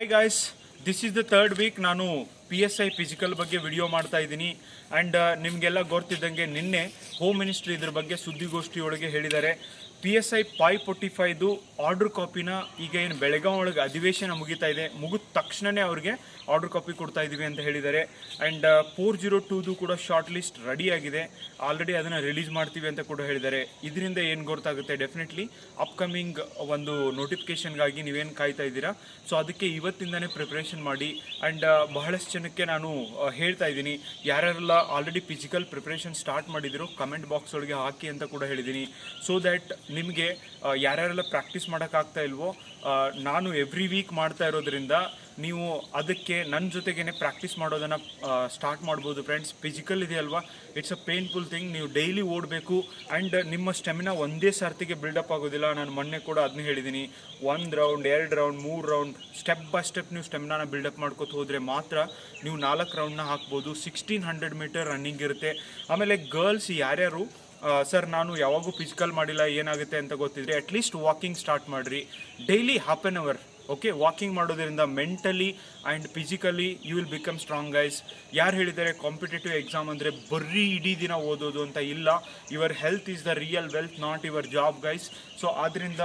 Hi guys this is the third week ನಾನು P S I physical ಬಗ್ಗೆ video ಮಾಡ್ತಾ ಇದ್ದೀನಿ. ಆ್ಯಂಡ್ ನಿಮಗೆಲ್ಲ ಗೊತ್ತಿದ್ದಂಗೆ ನಿನ್ನೆ ಹೋಮ್ ಮಿನಿಸ್ಟ್ರಿ ಇದ್ರ ಬಗ್ಗೆ ಸುದ್ದಿಗೋಷ್ಠಿಯೊಳಗೆ ಹೇಳಿದ್ದಾರೆ. ಪಿ ಎಸ್ ಐ ಪಾಯ್ ಫೋರ್ಟಿ ಫೈವ್ದು ಆರ್ಡ್ರ್ ಕಾಪಿನ ಈಗ ಏನು ಬೆಳಗಾಂ ಒಳಗೆ ಅಧಿವೇಶನ ಮುಗಿತಾ ಇದೆ, ಮುಗಿದ ತಕ್ಷಣವೇ ಅವ್ರಿಗೆ ಆರ್ಡ್ರ್ ಕಾಪಿ ಕೊಡ್ತಾ ಇದ್ದೀವಿ ಅಂತ ಹೇಳಿದ್ದಾರೆ. ಆ್ಯಂಡ್ ಫೋರ್ ಜೀರೋ ಟೂದು ಕೂಡ ಶಾರ್ಟ್ ಲಿಸ್ಟ್ ರೆಡಿ ಆಗಿದೆ. ಆಲ್ರೆಡಿ ಅದನ್ನು ರಿಲೀಸ್ ಮಾಡ್ತೀವಿ ಅಂತ ಕೂಡ ಹೇಳಿದ್ದಾರೆ. ಇದರಿಂದ ಏನು ಗೊತ್ತಾಗುತ್ತೆ? ಡೆಫಿನೆಟ್ಲಿ ಅಪ್ಕಮಿಂಗ್ ಒಂದು ನೋಟಿಫಿಕೇಷನ್ಗಾಗಿ ನೀವೇನು ಕಾಯ್ತಾ ಇದ್ದೀರಾ? ಸೊ ಅದಕ್ಕೆ ಇವತ್ತಿಂದನೇ ಪ್ರಿಪ್ರೇಷನ್ ಮಾಡಿ. ಆ್ಯಂಡ್ ಬಹಳಷ್ಟು ಜನಕ್ಕೆ ನಾನು ಹೇಳ್ತಾ ಇದ್ದೀನಿ. ಯಾರ್ಯಾರೆಲ್ಲ ಆಲ್ರೆಡಿ ಫಿಸಿಕಲ್ ಪ್ರಿಪ್ರೇಷನ್ ಸ್ಟಾರ್ಟ್ ಮಾಡಿದಿರೋ ಕಮೆಂಟ್ ಬಾಕ್ಸ್ ಒಳಗೆ ಹಾಕಿ ಅಂತ ಕೂಡ ಹೇಳಿದ್ದೀನಿ. ಸೊ ದ್ಯಾಟ್ ನಿಮಗೆ ಯಾರ್ಯಾರೆಲ್ಲ ಪ್ರಾಕ್ಟೀಸ್ ಮಾಡೋಕ್ಕಾಗ್ತಾ ಇಲ್ವೋ ನಾನು ಎವ್ರಿ ವೀಕ್ ಮಾಡ್ತಾ ಇರೋದ್ರಿಂದ ನೀವು ಅದಕ್ಕೆ ನನ್ನ ಜೊತೆಗೇನೆ ಪ್ರಾಕ್ಟೀಸ್ ಮಾಡೋದನ್ನು ಸ್ಟಾರ್ಟ್ ಮಾಡ್ಬೋದು. ಫ್ರೆಂಡ್ಸ್ ಫಿಸಿಕಲ್ ಇದೆ ಅಲ್ವಾ? ಇಟ್ಸ್ ಅ ಪೇನ್ಫುಲ್ ಥಿಂಗ್ ನೀವು ಡೈಲಿ ಓಡಬೇಕು ಆ್ಯಂಡ್ ನಿಮ್ಮ ಸ್ಟೆಮಿನಾ ಒಂದೇ ಸರ್ತಿಗೆ ಬಿಲ್ಡಪ್ ಆಗೋದಿಲ್ಲ. ನಾನು ಮೊನ್ನೆ ಕೂಡ ಅದನ್ನ ಹೇಳಿದ್ದೀನಿ ಒಂದು ರೌಂಡ್ ಎರಡು ರೌಂಡ್ ಮೂರು ರೌಂಡ್ ಸ್ಟೆಪ್ ಬೈ ಸ್ಟೆಪ್ ನೀವು ಸ್ಟೆಮಿನಾನ ಬಿಲ್ಡಪ್ ಮಾಡ್ಕೋತ ಹೋದರೆ ಮಾತ್ರ ನೀವು ನಾಲ್ಕು ರೌಂಡ್ನ ಹಾಕ್ಬೋದು. ಸಿಕ್ಸ್ಟೀನ್ ಹಂಡ್ರೆಡ್ ಮೀಟರ್ ರನ್ನಿಂಗ್ ಇರುತ್ತೆ. ಆಮೇಲೆ ಗರ್ಲ್ಸ್ ಯಾರ್ಯಾರು ಸರ್, ನಾನು ಯಾವಾಗೂ ಫಿಸಿಕಲ್ ಮಾಡಿಲ್ಲ, ಏನಾಗುತ್ತೆ ಅಂತ ಗೊತ್ತಿದ್ರೆ ಅಟ್ಲೀಸ್ಟ್ ವಾಕಿಂಗ್ ಸ್ಟಾರ್ಟ್ ಮಾಡಿರಿ. Daily half an hour okay walking ಮಾಡೋದ್ರಿಂದ mentally and physically you will become strong guys ಯಾರು ಹೇಳಿದ್ದಾರೆ ಕಾಂಪಿಟೇಟಿವ್ ಎಕ್ಸಾಮ್ ಅಂದರೆ ಬರೀ ಇಡೀ ದಿನ ಓದೋದು ಅಂತ ಇಲ್ಲ. Your health is the real wealth not your job guys so ಆದ್ದರಿಂದ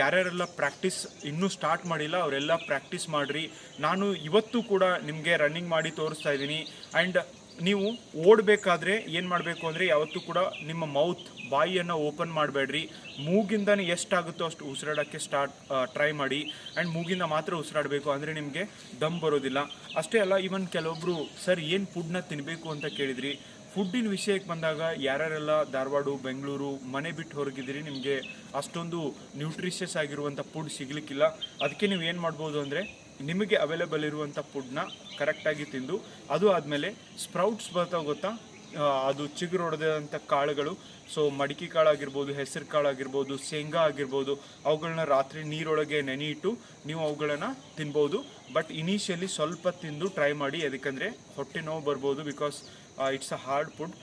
ಯಾರ್ಯಾರೆಲ್ಲ ಪ್ರಾಕ್ಟೀಸ್ ಇನ್ನೂ ಸ್ಟಾರ್ಟ್ ಮಾಡಿಲ್ಲ, ಅವರೆಲ್ಲ ಪ್ರಾಕ್ಟೀಸ್ ಮಾಡಿರಿ. ನಾನು ಇವತ್ತು ಕೂಡ ನಿಮಗೆ ರನ್ನಿಂಗ್ ಮಾಡಿ ತೋರಿಸ್ತಾ ಇದ್ದೀನಿ. ಆ್ಯಂಡ್ ನೀವು ಓಡಬೇಕಾದ್ರೆ ಏನು ಮಾಡಬೇಕು ಅಂದರೆ ಯಾವತ್ತೂ ಕೂಡ ನಿಮ್ಮ ಮೌತ್ ಬಾಯಿಯನ್ನು ಓಪನ್ ಮಾಡಬೇಡ್ರಿ. ಮೂಗಿಂದನೇ ಎಷ್ಟಾಗುತ್ತೋ ಅಷ್ಟು ಉಸಿರಾಡೋಕ್ಕೆ ಸ್ಟಾರ್ಟ್ ಟ್ರೈ ಮಾಡಿ. ಆ್ಯಂಡ್ ಮೂಗಿಂದ ಮಾತ್ರ ಉಸಿರಾಡಬೇಕು ಅಂದರೆ ನಿಮಗೆ ದಮ್ ಬರೋದಿಲ್ಲ. ಅಷ್ಟೇ ಅಲ್ಲ ಈವನ್ ಕೆಲವೊಬ್ಬರು ಸರ್, ಏನು ಫುಡ್ನ ತಿನ್ನಬೇಕು ಅಂತ ಕೇಳಿದ್ರಿ? ಫುಡ್ಡಿನ ವಿಷಯಕ್ಕೆ ಬಂದಾಗ ಯಾರ್ಯಾರೆಲ್ಲ ಧಾರವಾಡ, ಬೆಂಗಳೂರು ಮನೆ ಬಿಟ್ಟು ಹೊರಗಿದ್ದೀರಿ, ನಿಮಗೆ ಅಷ್ಟೊಂದು ನ್ಯೂಟ್ರಿಷಿಯಸ್ ಆಗಿರುವಂಥ ಫುಡ್ ಸಿಗಲಿಕ್ಕಿಲ್ಲ. ಅದಕ್ಕೆ ನೀವು ಏನು ಮಾಡ್ಬೋದು ಅಂದರೆ ನಿಮಗೆ ಅವೈಲೇಬಲ್ ಇರುವಂಥ ಫುಡ್ನ ಕರೆಕ್ಟಾಗಿ ತಿಂದು, ಅದು ಆದಮೇಲೆ ಸ್ಪ್ರೌಟ್ಸ್ ಬರ್ತಾ ಗೊತ್ತಾ? ಅದು ಚಿಗುರು ಹೊಡೆದಂಥ ಕಾಳುಗಳು. ಸೊ ಮಡಿಕೆ ಕಾಳು ಆಗಿರ್ಬೋದು ಹೆಸರು ಕಾಳು ಆಗಿರ್ಬೋದು ಶೇಂಗಾ ಆಗಿರ್ಬೋದು ಅವುಗಳನ್ನ ರಾತ್ರಿ ನೀರೊಳಗೆ ನೆನೆಯಿಟ್ಟು ನೀವು ಅವುಗಳನ್ನು ತಿನ್ಬೋದು. ಬಟ್ ಇನಿಷಿಯಲಿ ಸ್ವಲ್ಪ ತಿಂದು ಟ್ರೈ ಮಾಡಿ ಯಾಕಂದರೆ ಹೊಟ್ಟೆ ನೋವು ಬರ್ಬೋದು because it's a hard food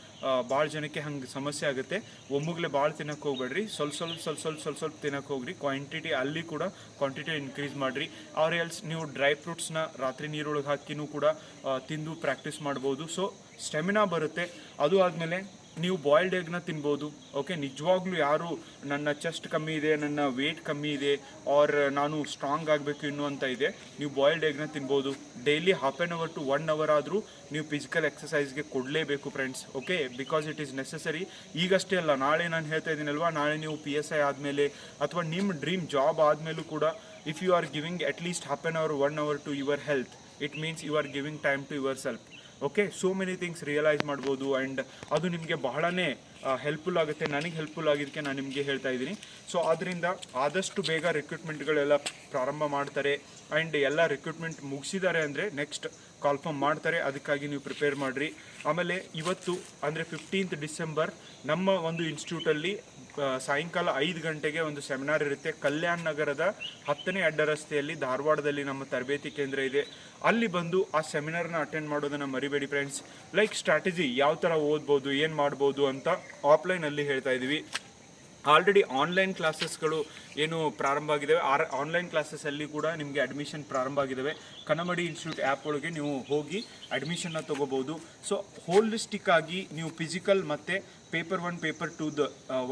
ಭಾಳ ಜನಕ್ಕೆ ಹಂಗೆ ಸಮಸ್ಯೆ ಆಗುತ್ತೆ. ಒಮ್ಮುಗ್ಲೆ ಭಾಳ ತಿನ್ನಕ್ಕೆ ಹೋಗ್ಬೇಡ್ರಿ. ಸ್ವಲ್ಪ ಸ್ವಲ್ಪ ಸ್ವಲ್ಪ ಸ್ವಲ್ಪ ಸ್ವಲ್ಪ ಸ್ವಲ್ಪ ತಿನ್ನಕ್ಕೆ ಹೋಗ್ರಿ. ಕ್ವಾಂಟಿಟಿ ಅಲ್ಲಿ ಕೂಡ ಕ್ವಾಂಟಿಟಿ ಇನ್ಕ್ರೀಸ್ ಮಾಡಿರಿ. ಅವ್ರ ಎಲ್ಸ್ ನೀವು ಡ್ರೈ ಫ್ರೂಟ್ಸ್ನ ರಾತ್ರಿ ನೀರೊಳಗೆ ಹಾಕಿನೂ ಕೂಡ ತಿಂದು ಪ್ರಾಕ್ಟೀಸ್ ಮಾಡ್ಬೋದು. ಸೊ ಸ್ಟೆಮಿನಾ ಬರುತ್ತೆ. ಅದು ಆದಮೇಲೆ ನೀವು ಬಾಯ್ಲ್ಡ್ ಎಗ್ನ ತಿನ್ಬೋದು. ಓಕೆ ನಿಜವಾಗ್ಲೂ ಯಾರು ನನ್ನ ಚೆಸ್ಟ್ ಕಮ್ಮಿ ಇದೆ, ನನ್ನ ವೇಟ್ ಕಮ್ಮಿ ಇದೆ ಆರ್ ನಾನು ಸ್ಟ್ರಾಂಗ್ ಆಗಬೇಕು ಇನ್ನೂ ಅಂತ ಇದೆ, ನೀವು ಬಾಯ್ಲ್ಡ್ ಎಗ್ನ ತಿನ್ಬೋದು. Daily half an hour to one hour ಆದರೂ ನೀವು ಫಿಸಿಕಲ್ ಎಕ್ಸಸೈಸ್ಗೆ ಕೊಡಲೇಬೇಕು friends okay because it is necessary ಈಗಷ್ಟೇ ಅಲ್ಲ, ನಾಳೆ ನಾನು ಹೇಳ್ತಾ ಇದ್ದೀನಲ್ವಾ? ನಾಳೆ ನೀವು ಪಿ ಎಸ್ ಐ ಆದಮೇಲೆ ಅಥವಾ ನಿಮ್ಮ ಡ್ರೀಮ್ ಜಾಬ್ ಆದಮೇಲೂ ಕೂಡ if you are giving at least half an hour one hour to your health it means you are giving time to yourself okay so many things realise ಮಾಡ್ಬೋದು and ಅದು ನಿಮಗೆ ಬಹಳನೇ helpful ಆಗುತ್ತೆ, ನನಗೆ helpful ಆಗಿದ್ದಕ್ಕೆ ನಾನು ನಿಮಗೆ ಹೇಳ್ತಾ ಇದ್ದೀನಿ. ಸೊ ಆದ್ದರಿಂದ ಆದಷ್ಟು ಬೇಗ ರಿಕ್ರೂಟ್ಮೆಂಟ್ಗಳೆಲ್ಲ ಪ್ರಾರಂಭ ಮಾಡ್ತಾರೆ ಆ್ಯಂಡ್ ಎಲ್ಲ ರಿಕ್ರೂಟ್ಮೆಂಟ್ ಮುಗಿಸಿದ್ದಾರೆ ಅಂದರೆ ನೆಕ್ಸ್ಟ್ ಕಾಲ್ಫರ್ಮ್ ಮಾಡ್ತಾರೆ, ಅದಕ್ಕಾಗಿ ನೀವು ಪ್ರಿಪೇರ್ ಮಾಡಿರಿ. ಆಮೇಲೆ ಇವತ್ತು ಅಂದರೆ ಫಿಫ್ಟೀನ್ತ್ ಡಿಸೆಂಬರ್ ನಮ್ಮ ಒಂದು ಇನ್ಸ್ಟಿಟ್ಯೂಟಲ್ಲಿ ಸಾಯಂಕಾಲ ಐದು ಗಂಟೆಗೆ ಒಂದು ಸೆಮಿನಾರ್ ಇರುತ್ತೆ. ಕಲ್ಯಾಣ್ ನಗರದ ಹತ್ತನೇ ಅಡ್ಡ ರಸ್ತೆಯಲ್ಲಿ ಧಾರವಾಡದಲ್ಲಿ ನಮ್ಮ ತರಬೇತಿ ಕೇಂದ್ರ ಇದೆ. ಅಲ್ಲಿ ಬಂದು ಆ ಸೆಮಿನಾರ್ನ ಅಟೆಂಡ್ ಮಾಡೋದನ್ನು ಮರಿಬೇಡಿ ಫ್ರೆಂಡ್ಸ್ ಲೈಕ್ ಸ್ಟ್ರಾಟಜಿ ಯಾವ ಥರ ಓದ್ಬೋದು, ಏನು ಮಾಡ್ಬೋದು ಅಂತ ಆಫ್ಲೈನಲ್ಲಿ ಹೇಳ್ತಾ ಇದ್ದೀವಿ ಆಲ್ರೆಡಿ ಆನ್ಲೈನ್ ಕ್ಲಾಸಸ್ಗಳು ಏನು ಪ್ರಾರಂಭ ಆಗಿದ್ದಾವೆ ಆರ್ ಆನ್ಲೈನ್ ಕ್ಲಾಸಸ್ಸಲ್ಲಿ ಕೂಡ ನಿಮಗೆ ಅಡ್ಮಿಷನ್ ಪ್ರಾರಂಭ ಆಗಿದ್ದಾವೆ ಕನ್ನಮಡಿ ಇನ್ಸ್ಟಿಟ್ಯೂಟ್ ಆ್ಯಪ್ ಒಳಗೆ ನೀವು ಹೋಗಿ ಅಡ್ಮಿಷನ್ನ ತೊಗೋಬೋದು. ಸೊ ಹೋಲಿಸ್ಟಿಕ್ ಆಗಿ ನೀವು ಫಿಸಿಕಲ್ ಮತ್ತು ಪೇಪರ್ ಒನ್ ಪೇಪರ್ ಟೂದ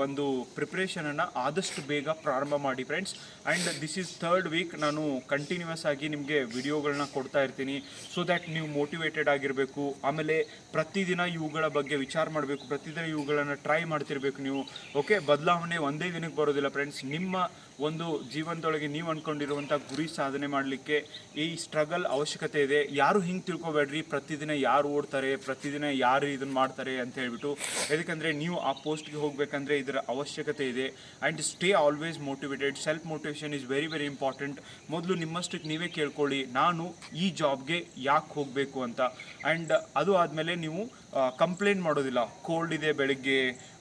ಒಂದು ಪ್ರಿಪ್ರೇಷನನ್ನು ಆದಷ್ಟು ಬೇಗ ಪ್ರಾರಂಭ ಮಾಡಿ friends and this is third week ನಾನು ಕಂಟಿನ್ಯೂಸ್ ಆಗಿ ನಿಮಗೆ ವಿಡಿಯೋಗಳನ್ನ ಕೊಡ್ತಾ ಇರ್ತೀನಿ. ಸೊ ದ್ಯಾಟ್ ನೀವು ಮೋಟಿವೇಟೆಡ್ ಆಗಿರಬೇಕು. ಆಮೇಲೆ ಪ್ರತಿದಿನ ಇವುಗಳ ಬಗ್ಗೆ ವಿಚಾರ ಮಾಡಬೇಕು. ಪ್ರತಿದಿನ ಇವುಗಳನ್ನು ಟ್ರೈ ಮಾಡ್ತಿರ್ಬೇಕು ನೀವು. ಓಕೆ ಬದಲಾವಣೆ ಒಂದೇ ದಿನಕ್ಕೆ ಬರೋದಿಲ್ಲ ಫ್ರೆಂಡ್ಸ್ ನಿಮ್ಮ ಒಂದು ಜೀವನದೊಳಗೆ ನೀವು ಅಂದ್ಕೊಂಡಿರುವಂಥ ಗುರಿ ಸಾಧನೆ ಮಾಡಲಿಕ್ಕೆ ಈ ಸ್ಟ್ರಗಲ್ ಅವಶ್ಯಕತೆ ಇದೆ. ಯಾರು ಹಿಂಗೆ ತಿಳ್ಕೊಬೇಡ್ರಿ? ಪ್ರತಿದಿನ ಯಾರು ಓಡ್ತಾರೆ? ಪ್ರತಿದಿನ ಯಾರು ಇದನ್ನು ಮಾಡ್ತಾರೆ ಅಂತ ಹೇಳ್ಬಿಟ್ಟು, ಯಾಕಂದರೆ ನೀವು ಆ ಪೋಸ್ಟ್ಗೆ ಹೋಗಬೇಕಂದ್ರೆ ಇದರ ಅವಶ್ಯಕತೆ ಇದೆ. And stay always motivated self motivation is very very important ಮೊದಲು ನಿಮ್ಮಷ್ಟಕ್ಕೆ ನೀವೇ ಕೇಳ್ಕೊಳ್ಳಿ. ನಾನು ಈ ಜಾಬ್ಗೆ ಯಾಕೆ ಹೋಗಬೇಕು ಅಂತ. ಆ್ಯಂಡ್ ಅದು ಆದಮೇಲೆ ನೀವು ಕಂಪ್ಲೇಂಟ್ ಮಾಡೋದಿಲ್ಲ. ಕೋಲ್ಡ್ ಇದೆ ಬೆಳಗ್ಗೆ,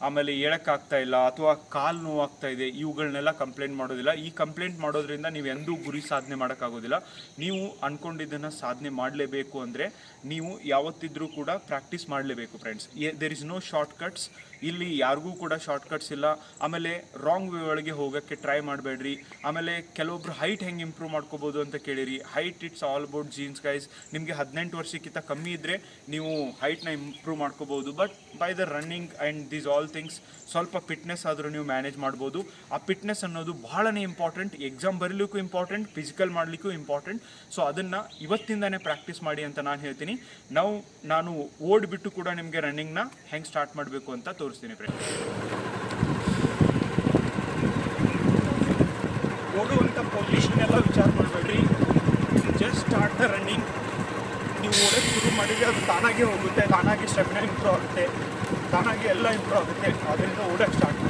ಆಮೇಲೆ ಹೇಳೋಕ್ಕಾಗ್ತಾ ಇಲ್ಲ, ಅಥವಾ ಕಾಲು ನೋವಾಗ್ತಾ ಇದೆ ಇವುಗಳನ್ನೆಲ್ಲ ಕಂಪ್ಲೇಂಟ್ ಮಾಡೋದಿಲ್ಲ. ಈ ಕಂಪ್ಲೇಂಟ್ ಮಾಡೋದ್ರಿಂದ ನೀವು ಎಂದೂ ಗುರಿ ಸಾಧನೆ ಮಾಡೋಕ್ಕಾಗೋದಿಲ್ಲ. ನೀವು ಅಂದ್ಕೊಂಡಿದ್ದನ್ನು ಸಾಧನೆ ಮಾಡಲೇಬೇಕು ಅಂದರೆ ನೀವು ಯಾವತ್ತಿದ್ರೂ ಕೂಡ ಪ್ರಾಕ್ಟೀಸ್ ಮಾಡಲೇಬೇಕು friends there is no short cuts ಇಲ್ಲಿ ಯಾರಿಗೂ ಕೂಡ ಶಾರ್ಟ್ಕಟ್ಸ್ ಇಲ್ಲ. ಆಮೇಲೆ ರಾಂಗ್ ವೇ ಒಳಗೆ ಹೋಗೋಕ್ಕೆ ಟ್ರೈ ಮಾಡಬೇಡ್ರಿ. ಆಮೇಲೆ ಕೆಲವೊಬ್ರು ಹೈಟ್ ಹೆಂಗೆ ಇಂಪ್ರೂವ್ ಮಾಡ್ಕೋಬೋದು ಅಂತ ಕೇಳಿರಿ. Height it's all about genes guys ನಿಮಗೆ ಹದಿನೆಂಟು ವರ್ಷಕ್ಕಿಂತ ಕಮ್ಮಿ ಇದ್ದರೆ ನೀವು ಹೈಟ್ನ ಇಂಪ್ರೂವ್ ಮಾಡ್ಕೋಬೋದು but by the running and these all things ಸ್ವಲ್ಪ ಫಿಟ್ನೆಸ್ ಆದರೂ ನೀವು ಮ್ಯಾನೇಜ್ ಮಾಡ್ಬೋದು. ಆ ಫಿಟ್ನೆಸ್ ಅನ್ನೋದು ಬಹಳನೇ ಇಂಪಾರ್ಟೆಂಟ್ ಎಕ್ಸಾಮ್ ಬರೀಲಿಕ್ಕೂ ಇಂಪಾರ್ಟೆಂಟ್ ಫಿಸಿಕಲ್ ಮಾಡಲಿಕ್ಕೂ ಇಂಪಾರ್ಟೆಂಟ್ ಸೊ ಅದನ್ನು ಇವತ್ತಿಂದನೇ ಪ್ರಾಕ್ಟೀಸ್ ಮಾಡಿ ಅಂತ ನಾನು ಹೇಳ್ತೀನಿ. ನಾವು ನಾನು ಓಡಿಬಿಟ್ಟು ಕೂಡ ನಿಮಗೆ ರನ್ನಿಂಗ್ನ ಹೆಂಗೆ ಸ್ಟಾರ್ಟ್ ಮಾಡಬೇಕು ಅಂತ ತೋರಿಸ್ತೀನಿ ಫ್ರೆಂಡ್ ಓಡುವಂಥ ಪೊಸಿಷನ್ ಎಲ್ಲ ವಿಚಾರ ಮಾಡಬೇಡ್ರಿ. ಜಸ್ಟ್ ಸ್ಟಾರ್ಟ್ ದ ರನ್ನಿಂಗ್ ಓಡೋಕ್ಕೆ ಶುರು ಮಾಡಿದರೆ ಅದು ತಾನಾಗೇ ಹೋಗುತ್ತೆ, ತಾನಾಗೆ ಸ್ಟೆಮಿನ ಇಂಪ್ರೂವ್ ಆಗುತ್ತೆ, ತಾನಾಗೆ ಎಲ್ಲ ಇಂಪ್ರೂವ್ ಆಗುತ್ತೆ. ಅದರಿಂದ ಓಡೋಕ್ಕೆ ಸ್ಟಾರ್ಟ್